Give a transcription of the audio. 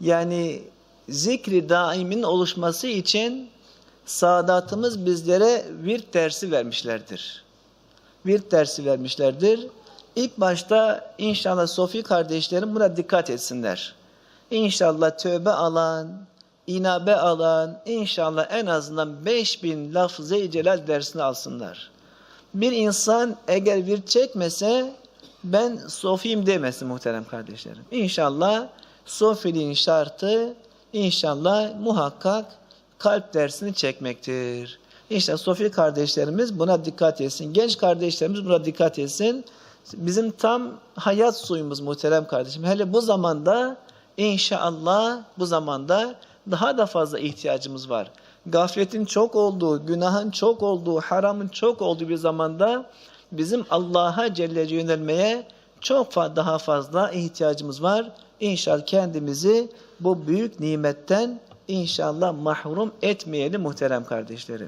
Yani zikri daimin oluşması için saadatımız bizlere bir dersi vermişlerdir. Bir dersi vermişlerdir. İlk başta inşallah Sofi kardeşlerim buna dikkat etsinler. İnşallah tövbe alan, inabe alan, inşallah en azından 5000 lafz-ı celal dersini alsınlar. Bir insan eğer bir çekmese ben sofiyim demesin muhterem kardeşlerim. İnşallah sofiliğin şartı inşallah muhakkak kalp dersini çekmektir. İnşallah sofi kardeşlerimiz buna dikkat etsin. Genç kardeşlerimiz buna dikkat etsin. Bizim tam hayat suyumuz muhterem kardeşim. Hele bu zamanda inşallah bu zamanda daha da fazla ihtiyacımız var. Gafletin çok olduğu, günahın çok olduğu, haramın çok olduğu bir zamanda bizim Allah'a Celle yönelmeye çok daha fazla ihtiyacımız var. İnşallah kendimizi bu büyük nimetten inşallah mahrum etmeyelim muhterem kardeşlerim.